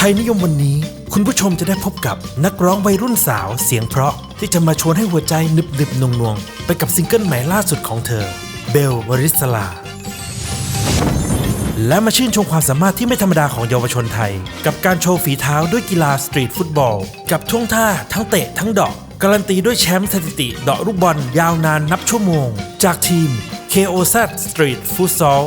ไทยนิยมวันนี้ คุณผู้ชมจะได้พบกับนักร้องวัยรุ่นสาวเสียงเพราะที่จะมาชวนให้หัวใจหนึบหนึบนวงนวงไปกับซิงเกิลใหม่ล่าสุดของเธอ เบลวริศลา และมาชื่นชมความสามารถที่ไม่ธรรมดาของเยาวชนไทย กับการโชว์ฝีเท้าด้วยกีฬาสตรีทฟุตบอล กับท่วงท่าทั้งเตะทั้งดอก การันตีด้วยแชมป์สถิติเดาะลูกบอลยาวนานนับชั่วโมง จากทีม KOZ Street Futsal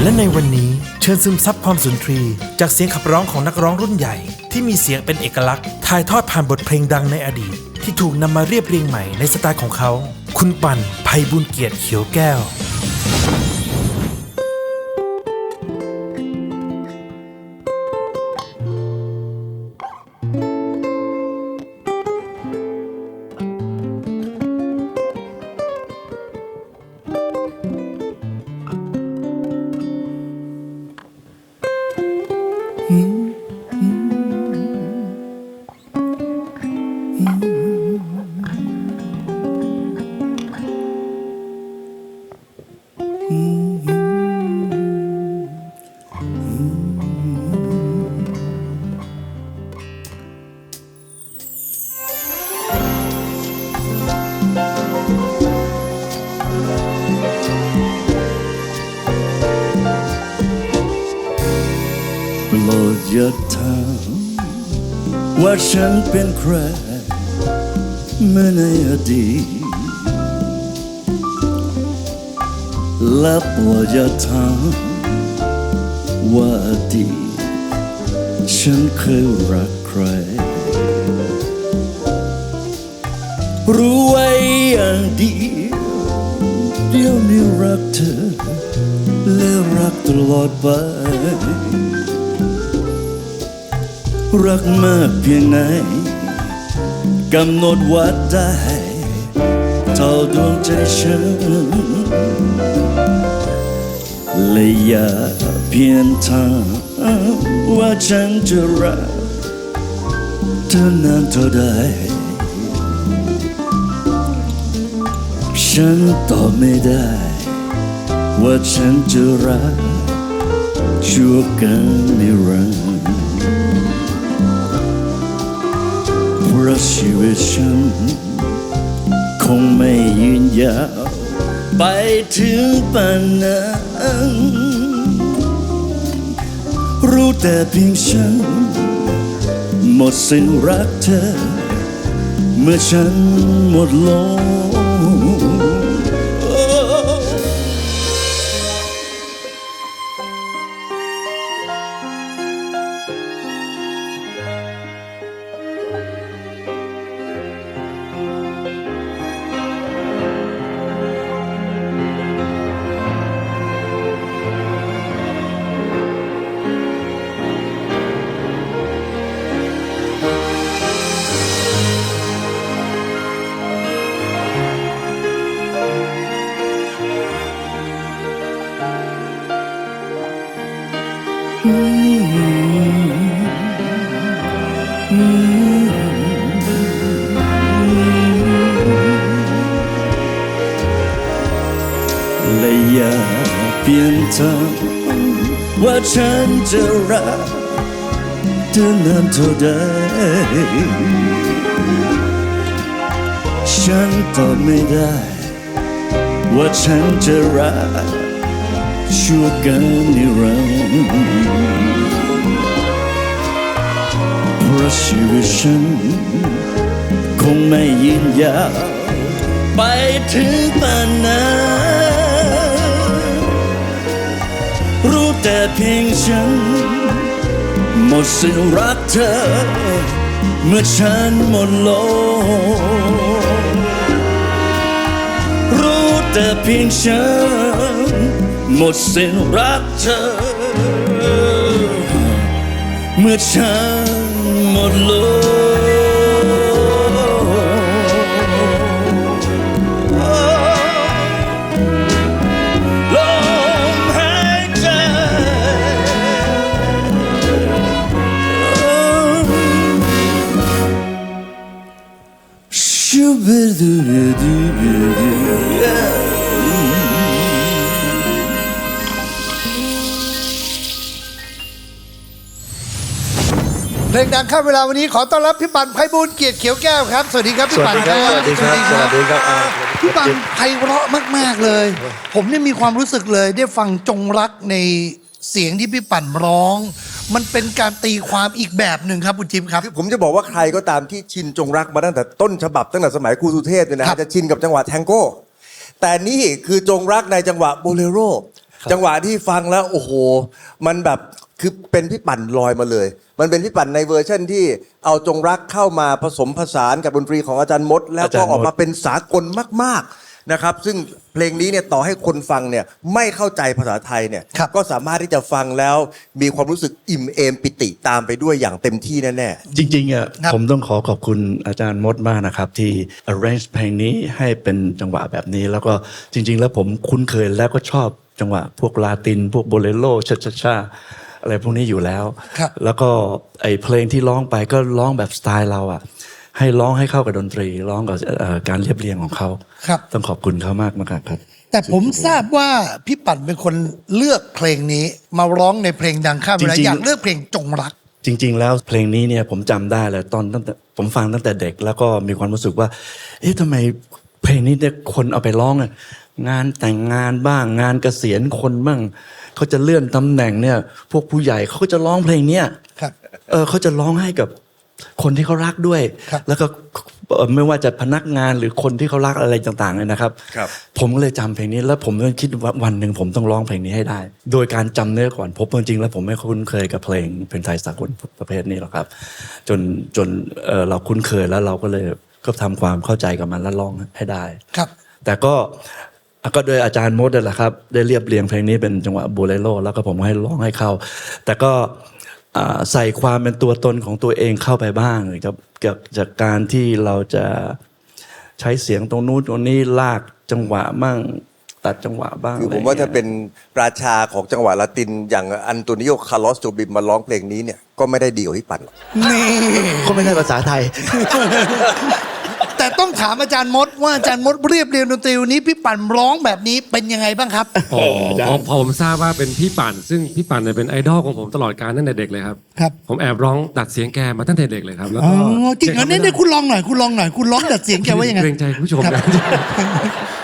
และในวันนี้ ชิญซึมซับความสุนทรี จากเสียงขับร้องของนักร้องรุ่นใหญ่ ที่มีเสียงเป็นเอกลักษณ์ ถ่ายทอดผ่านบทเพลงดังในอดีต ที่ถูกนำมาเรียบเรียงใหม่ในสไตล์ของเขา คุณปั่นภัยบุญเกียรติเขียวแก้ว เป็นใครเมื่อในอดีตและปรดอย่าถามว่าอดีตฉันเคยรักใคร รู้ไว้อย่างเดียวเดี๋ยวนี้รักเธอและรักตลอดไป รักมากเพียงไหนกำหนดวัดได้เท่าดวงใจฉันและอย่าเพียงถามว่าฉันจะรักเธอนานเท่าใดฉันตอบไม่ได้ ว่าฉันจะรักชั่วกันนิรัน พราะชีวิตฉัน คงไม่ยืนยาว ไปถึงป่านนั้นรู้แต่เพียงฉัน หมดสิ้นรักเธอ เมื่อฉันหมดลม อย่าเปลี่ยนทางว่าฉันจะรักเธอนานเท่าใดฉันตอบไม่ได้ ว่าฉันจะรักชั่วกันนิรันดร์เพราะชีวิตฉันคงไม่ยืนยาวไปถึงปานนั้น แต่เพียงฉัน หมดสิ้นรักเธอ เมื่อฉันหมดลมรู้แต่เพียงฉัน หมดสิ้นรักเธอ เมื่อฉันหมดลม เพลงดังข้ามเวลาวันนี้ขอต้อนรับพี่ปันไพบูลย์เกียรติเขียวแก้วครับ สวัสดีครับพี่ปันสวัสดีครับสวัสดีครับอ่าพี่ปันไพเราะมาก ๆเลย ผมเนี่ยมีความรู้สึกเลยได้ฟังจงรักในเสียงที่พี่ปันร้อง มันเป็นการตีความอีกแบบหนึ่งครับคุณจิ๊บครับผมจะบอกว่าใครก็ตามที่ชินจงรักมาตั้งแต่ต้นฉบับตั้งแต่สมัยครูสุเทพเนี่ยนะครัฮะบจะชินกับจังหวะแทงโก้ แต่นี่คือจงรักในจังหวะโบเลโรจังหวะที่ฟังแล้วโอ้โห มันแบบคือเป็นพี่ปั่นลอยมาเลย มันเป็นพี่ปั่นในเวอร์ชั่นที่เอาจงรักเข้ามาผสมผสานกับดนตรีของอาจารย์มด แล้วก็ออกมาเป็นสากลมาก ๆนะครับซึ่งเพลงนี้เนี่ยต่อให้คนฟังเนี่ยไม่เข้าใจภาษาไทยเนี่ยครับก็สามารถที่จะฟังแล้วมีความรู้สึกอิ่มเอมปิติตามไปด้วยอย่างเต็มที่แน่ๆจริงๆอะครับผมต้องขอขอบคุณอาจารย์มดมากนะครับ ที่ arrange เพลงนี้ให้เป็นจังหวะแบบนี้ แล้วก็จริง ๆ แล้วผมคุ้นเคยแล้วก็ชอบจังหวะ พวกลาติน พวกโบเลโรชาชาชา อะไรพวกนี้อยู่แล้ว ครับแล้วก็ไอเพลงที่ร้องไปก็ร้องแบบสไตล์เราอะ ให้ร้องให้เข้ากับดนตรี ร้องกับเอ่อการเรียบเรียงของเขาครับ ต้องขอบคุณเขามากมากๆครับ แต่ผมทราบว่าพี่ปันเป็นคนเลือกเพลงนี้ มาร้องในเพลงดังข้ามเวลาจริงๆ อยากเลือกเพลงจงรัก จริง ๆ แล้วเพลงนี้เนี่ยผมจำได้เลยตอนตั้งแต่ผมฟังตั้งแต่เด็กแล้วก็มีความรู้สึกว่า เอ๊ะทำไมเพลงนี้เนี่ยคนเอาไปร้องอะ งานแต่งงานบ้างงานเกษียณคนบ้างเขาจะเลื่อนตำแหน่งเนี่ย พวกผู้ใหญ่เขาก็จะร้องเพลงเนี้ยครับเออเขาจะร้องให้กับคนที่เขารักด้วยครับแล้วก็เอ่อไม่ว่าจะพนักงานหรือคนที่เขารักอะไรต่างๆเนี่ยนะครับครับ ผมก็เลยจำเพลงนี้ แล้วผมก็คิดว่าวันหนึ่งผมต้องร้องเพลงนี้ให้ได้ โดยการจำเนื้อก่อนพบจริงๆแล้วผมไม่คุ้นเคยกับเพลงเพลงไทยสากลประเภทนี้หรอกครับ จนจนเอ่อเราคุ้นเคยแล้วเราก็เลยก็ทำความเข้าใจกับมันแล้วร้องให้ได้ครับ แต่ก็ ก็โดยอาจารย์มดนั่นแหละครับ ได้เรียบเรียงเพลงนี้เป็นจังหวะโบเลโรแล้วก็ผมให้ร้องให้เข้า แต่ก็อ่าใส่ความเป็นตัวตนของตัวเองเข้าไปบ้างครับจากจากการที่เราจะใช้เสียงตรงนู้นตรงนี้ลากจังหวะบ้างตัดจังหวะบ้างคือผมะไรว่าถ้างี้ยเป็นราชาของจังหวะละติน อย่างอันโตนิโอคาร์ลอสโจบิมมาร้องเพลงนี้เนี่ยก็ไม่ได้ดีกว่าพี่ปั่นหรอกนี่ก็ไม่ใช่ภาษาไทยแต่ต้องถามอาจารย์มดว่าอาจารย์มดเรียบเรียงดนตรีวันนี้พี่ปันร้องแบบนี้เป็นยังไงบ้างครับพอพอพอผมทราบว่าเป็นพี่ปั่น ซึ่งพี่ปั่นเนี่ยเป็นไอดอลของผมตลอดการตั้งแต่เด็กเลยครับ ครับ ผมแอบร้องดัดเสียงแกมาตั้งแต่เด็กเลยครับแล้วอ๋อก็จริงเหรอเนี่ยเนี่ยคุณลองหน่อยคุณลองหน่อยคุณร้องดัดเสียงแกว่ายังไงเกรงใจคุณผู้ชมครับนะดอก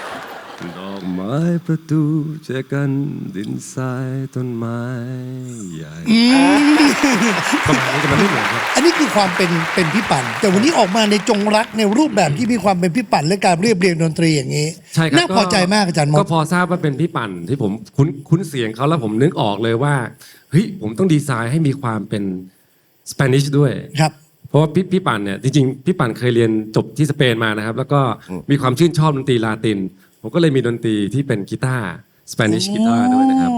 ไม้ประตูเจอกันดินทรายต้นไม้ใหญ่ประมาณนี้จะมันไม่เหมือนครับอันนี้คือความเป็นเป็นพี่ปั่น แต่วันนี้ออกมาในจงรักในรูปแบบที่มีความเป็นพี่ปั่นและการเรียบเรียงดนตรีอย่างนี้ใช่ครับน่าพอใจมากอาจารย์มก็ดพอทราบว่าเป็นพี่ปั่นที่ผมคุ้นคุ้นเสียงเขาแล้วผมนึกออกเลยว่าเฮ้ยผมต้องดีไซน์ให้มีความเป็นสเปนิชด้วยครับเพราะว่าพี่พี่ปั่นเนี่ยจริงๆพี่ปั่นเคยเรียนจบที่สเปนมานะครับ แล้วก็มีความชื่นชอบดนตรีลาติน ผมก็เลยมีดนตรีที่เป็นกีตาร์สเปนิชกีตาร์ด้วยนะครับ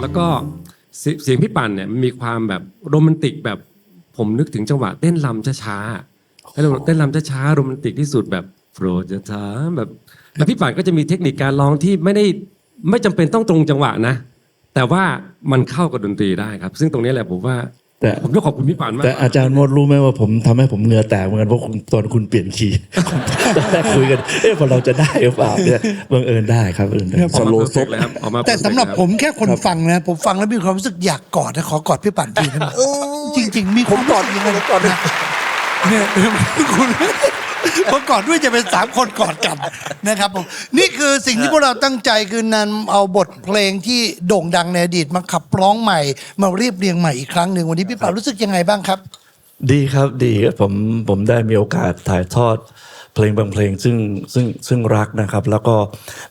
แล้วก็เสียเสียงพี่ปั่นเนี่ยมันมีความแบบโรแมนติกแบบผมนึกถึงจังหวะเต้นรำช้าๆให้เราเต้นรำช้าๆโรแมนติกที่สุดแบบโปรดจะถามแบบแล้วพี่ปั่นก็จะมีเทคนิคการร้องที่ไม่ได้ไม่จำเป็นต้องตรงจังหวะนะ แต่ว่ามันเข้ากับดนตรีได้ครับ ซึ่งตรงนี้แหละผมว่า แต่ผมต้องขอบคุณพี่ปั่นมากแต่อาจารย์มดรู้ไหมว่าผมทำให้ผมเหงื่อแตกเหมือนกันเพราะคุณตอนคุณเปลี่ยนคีย์ตอนแรกคุยกันเอ๊ะพอเราจะได้หรือเปล่าเนี่ยบังเอิญได้ครับบังเอิญได้ออกมา perfect เลยครับออกมาแต่สำหรับ perfect ผมแค่คนฟังนะผมฟังแล้วมีความรู้สึกอยากกอดนะขอกอดพี่ปั่นทีได้ไหมจริง ๆ มีผมกอดยังไงกอดเนี่ยคุณ พอกอดด้วยจะเป็นสามคนกอดกันนะครับผมนี่คือสิ่งที่พวกเราตั้งใจคือนำเอาบทเพลงที่โด่งดังในอดีตมาขับร้องใหม่ มาเรียบเรียงใหม่อีกครั้งหนึ่งวันนี้พี่ป่ารู้สึกยังไงบ้างครับ ดีครับดีครับผมผมได้มีโอกาสถ่ายทอดเพลงบางเพลงซึ่งซึ่งซึ่งรักนะครับ แล้วก็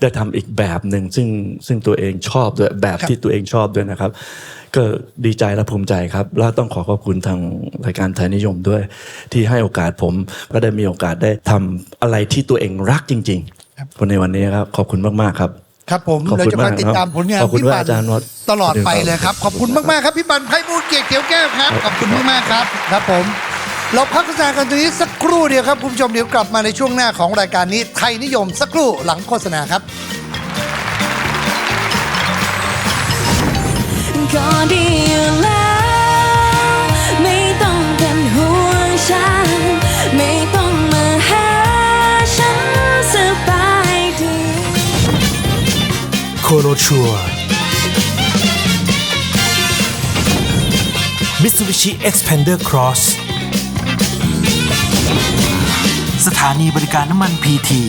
ได้ทำอีกแบบหนึ่งซึ่งซึ่งตัวเองชอบด้วยแบบครับที่ตัวเองชอบด้วยนะครับ ก็ดีใจและภูมิใจครับ แล้วต้องขอขอบคุณทางรายการไทยนิยมด้วย ที่ให้โอกาสผมก็ได้มีโอกาสได้ทำอะไรที่ตัวเองรักจริงๆในวันนี้ครับขอบคุณมากๆครับ ครับผมขอบเราคุณจะคอยมากติดตามผลงานขอบคุณพี่ปันอาจารย์มดตลอดไปเลยครับ ขอบคุณมาก ๆ ครับพี่ปันไพบูลย์เกียรติเขียวแก้วครับ ขอบคุณมาก ๆ ครับ ครับผม เราพักโฆษณากันตรงนี้สักครู่เดียวครับคุณผู้ชมเดี๋ยวกลับมาในช่วงหน้าของรายการนี้ไทยนิยมสักครู่หลังโฆษณาครับ ก็ดีอยู่แล้ว ไม่ต้องเป็นห่วงฉัน ไม่ต้องมาหาฉันสบายดี โคโรชัวมิตซูบิชิ Expander Cross สถานีบริการน้ำมันพีที